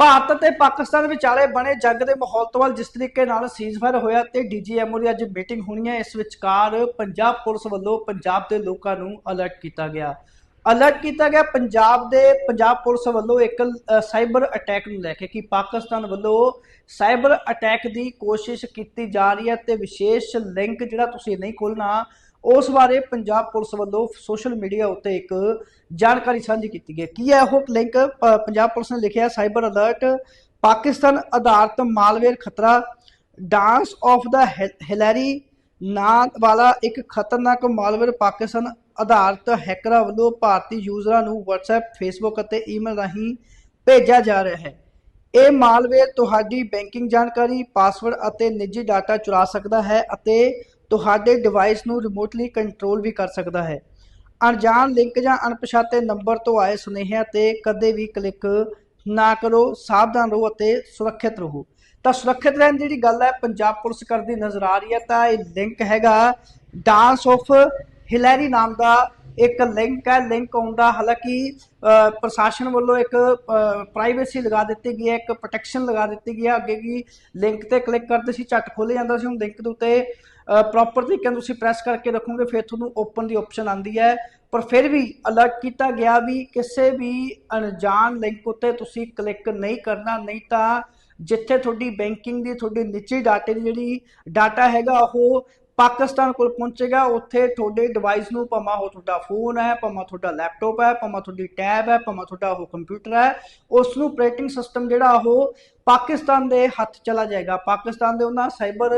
ਭਾਰਤ ਅਤੇ ਪਾਕਿਸਤਾਨ ਵਿਚਾਲੇ ਬਣੇ ਜੰਗ ਦੇ ਮਾਹੌਲ ਤੋਂ ਵੱਲ ਜਿਸ ਤਰੀਕੇ ਨਾਲ ਸੀਜ਼ਫਾਇਰ ਹੋਇਆ ਤੇ ਡੀਜੀਐਮਓ ਦੀ ਅੱਜ ਮੀਟਿੰਗ ਹੋਣੀ ਹੈ, ਇਸ ਵਿਚਕਾਰ ਪੰਜਾਬ ਪੁਲਿਸ ਵੱਲੋਂ ਪੰਜਾਬ ਦੇ ਲੋਕਾਂ ਨੂੰ ਅਲਰਟ ਕੀਤਾ ਗਿਆ। ਅਲਰਟ ਕੀਤਾ ਗਿਆ, ਪੰਜਾਬ ਦੇ, ਪੰਜਾਬ ਪੁਲਿਸ ਵੱਲੋਂ ਇੱਕ ਸਾਈਬਰ ਅਟੈਕ ਨੂੰ ਲੈ ਕੇ ਕਿ ਪਾਕਿਸਤਾਨ ਵੱਲੋਂ ਸਾਈਬਰ ਅਟੈਕ ਦੀ ਕੋਸ਼ਿਸ਼ ਕੀਤੀ ਜਾ ਰਹੀ ਹੈ ਤੇ ਵਿਸ਼ੇਸ਼ ਲਿੰਕ ਜਿਹੜਾ ਤੁਸੀਂ ਨਹੀਂ ਖੋਲਣਾ ਉਸ ਬਾਰੇ ਪੰਜਾਬ ਪੁਲਿਸ ਵੱਲੋਂ ਸੋਸ਼ਲ ਮੀਡੀਆ ਉੱਤੇ ਇੱਕ ਜਾਣਕਾਰੀ ਸਾਂਝੀ ਕੀਤੀ ਗਈ। ਕੀ ਹੈ ਉਹ ਲਿੰਕ? ਪੰਜਾਬ ਪੁਲਿਸ ਨੇ ਲਿਖਿਆ, ਸਾਈਬਰ ਅਲਰਟ, ਪਾਕਿਸਤਾਨ ਆਧਾਰਿਤ ਮਾਲਵੇਅਰ ਖਤਰਾ, ਡਾਂਸ ਆਫ ਦਾ ਹਿਲੈਰੀ, ਨਾਂ ਵਾਲਾ ਇੱਕ ਖਤਰਨਾਕ ਮਾਲਵੇਅਰ ਪਾਕਿਸਤਾਨ ਆਧਾਰਿਤ ਹੈਕਰਾਂ ਵੱਲੋਂ ਭਾਰਤੀ ਯੂਜ਼ਰਾਂ ਨੂੰ WhatsApp, Facebook ਅਤੇ ਈਮੇਲ ਰਾਹੀਂ ਭੇਜਿਆ ਜਾ ਰਿਹਾ ਹੈ। ਇਹ ਮਾਲਵੇਅਰ ਤੁਹਾਡੀ ਬੈਂਕਿੰਗ ਜਾਣਕਾਰੀ ਪਾਸਵਰਡ ਅਤੇ ਨਿੱਜੀ ਡਾਟਾ ਚੁਰਾ ਸਕਦਾ ਹੈ ਅਤੇ ਤੁਹਾਡੇ ਡਿਵਾਈਸ ਨੂੰ ਰਿਮੋਟਲੀ ਕੰਟਰੋਲ ਵੀ ਕਰ ਸਕਦਾ ਹੈ। ਅਣਜਾਣ ਲਿੰਕ ਜਾਂ ਅਣਪਛਾਤੇ ਨੰਬਰ ਤੋਂ ਆਏ ਸੁਨੇਹਿਆਂ ਤੇ ਕਦੇ ਵੀ ਕਲਿੱਕ ਨਾ ਕਰੋ। ਸਾਵਧਾਨ ਰਹੋ ਅਤੇ ਸੁਰੱਖਿਅਤ ਰਹੋ। ਤਾਂ ਸੁਰੱਖਿਅਤ ਰਹਿਣ ਦੀ ਜਿਹੜੀ ਗੱਲ ਹੈ, ਪੰਜਾਬ ਪੁਲਿਸ ਕਰਦੀ ਨਜ਼ਰ ਆ ਰਹੀ ਹੈ। ਤਾਂ ਇਹ ਲਿੰਕ ਹੈਗਾ ਡਾਂਸ ਆਫ ਹਿਲੈਰੀ ਨਾਮ ਦਾ ਇੱਕ ਲਿੰਕ ਹੈ ਲਿੰਕ ਆਉਂਦਾ, ਹਾਲਾਂਕਿ ਪ੍ਰਸ਼ਾਸਨ ਵੱਲੋਂ ਇੱਕ ਪ੍ਰਾਈਵੇਸੀ ਲਗਾ ਦਿੱਤੀ ਗਈ ਹੈ, ਇੱਕ ਪ੍ਰੋਟੈਕਸ਼ਨ ਲਗਾ ਦਿੱਤੀ ਗਈ ਹੈ, ਅੱਗੇ ਕੀ ਲਿੰਕ ਤੇ ਕਲਿੱਕ ਕਰਦੇ ਸੀ, ਝੱਟ ਖੋਲ੍ਹ ਜਾਂਦਾ ਸੀ, ਹੁਣ ਲਿੰਕ ਦੇ ਉੱਤੇ ਪ੍ਰੋਪਰ ਤਰੀਕੇ ਨਾਲ ਤੁਸੀਂ ਪ੍ਰੈਸ ਕਰਕੇ ਰੱਖੋਗੇ ਫਿਰ ਤੁਹਾਨੂੰ ਓਪਨ ਦੀ ਆਪਸ਼ਨ ਆਂਦੀ ਹੈ। ਪਰ ਫਿਰ ਵੀ ਅਲਰਟ ਕੀਤਾ ਗਿਆ ਵੀ ਕਿਸੇ ਵੀ ਅਣਜਾਣ ਲਿੰਕ ਉੱਤੇ ਤੁਸੀਂ ਕਲਿੱਕ ਨਹੀਂ ਕਰਨਾ, ਨਹੀਂ ਤਾਂ ਜਿੱਥੇ ਤੁਹਾਡੀ ਬੈਂਕਿੰਗ ਦੀ, ਤੁਹਾਡੀ ਨਿੱਜੀ ਡਾਟੇ ਦੀ ਜਿਹੜੀ ਡਾਟਾ ਹੈਗਾ, ਉਹ ਪਾਕਿਸਤਾਨ ਕੋਲ ਪਹੁੰਚੇਗਾ ਉੱਥੇ ਤੁਹਾਡੇ ਡਿਵਾਈਸ ਨੂੰ ਭਾਵੇਂ ਉਹ ਤੁਹਾਡਾ ਫੋਨ ਹੈ, ਭਾਵੇਂ ਤੁਹਾਡਾ ਲੈਪਟਾਪ ਹੈ, ਭਾਵੇਂ ਤੁਹਾਡੀ ਟੈਬ ਹੈ, ਭਾਵੇਂ ਤੁਹਾਡਾ ਉਹ ਕੰਪਿਊਟਰ ਹੈ ਉਸ ਨੂੰ ਆਪਰੇਟਿੰਗ ਸਿਸਟਮ ਜਿਹੜਾ ਉਹ ਪਾਕਿਸਤਾਨ ਦੇ ਹੱਥ ਚਲਾ ਜਾਏਗਾ। ਪਾਕਿਸਤਾਨ ਦੇ ਉਹਨਾਂ ਸਾਈਬਰ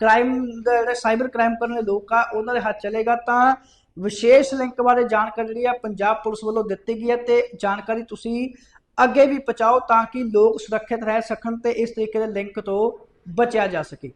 ਕ੍ਰਾਈਮ ਦੇ ਜਿਹੜੇ ਸਾਈਬਰ ਕ੍ਰਾਈਮ ਕਰਨ ਵਾਲੇ ਲੋਕ ਆ, ਉਹਨਾਂ ਦੇ ਹੱਥ ਚਲੇਗਾ ਤਾਂ ਵਿਸ਼ੇਸ਼ ਲਿੰਕ ਬਾਰੇ ਜਾਣਕਾਰੀ ਜਿਹੜੀ ਆ ਪੰਜਾਬ ਪੁਲਿਸ ਵੱਲੋਂ ਦਿੱਤੀ ਗਈ ਹੈ ਤੇ ਜਾਣਕਾਰੀ ਤੁਸੀਂ ਅੱਗੇ ਵੀ ਪਹੁੰਚਾਓ ਤਾਂ ਕਿ ਲੋਕ ਸੁਰੱਖਿਅਤ ਰਹਿ ਸਕਣ ਤੇ ਇਸ ਤਰੀਕੇ ਦੇ ਲਿੰਕ ਤੋਂ ਬਚਿਆ ਜਾ ਸਕੇ।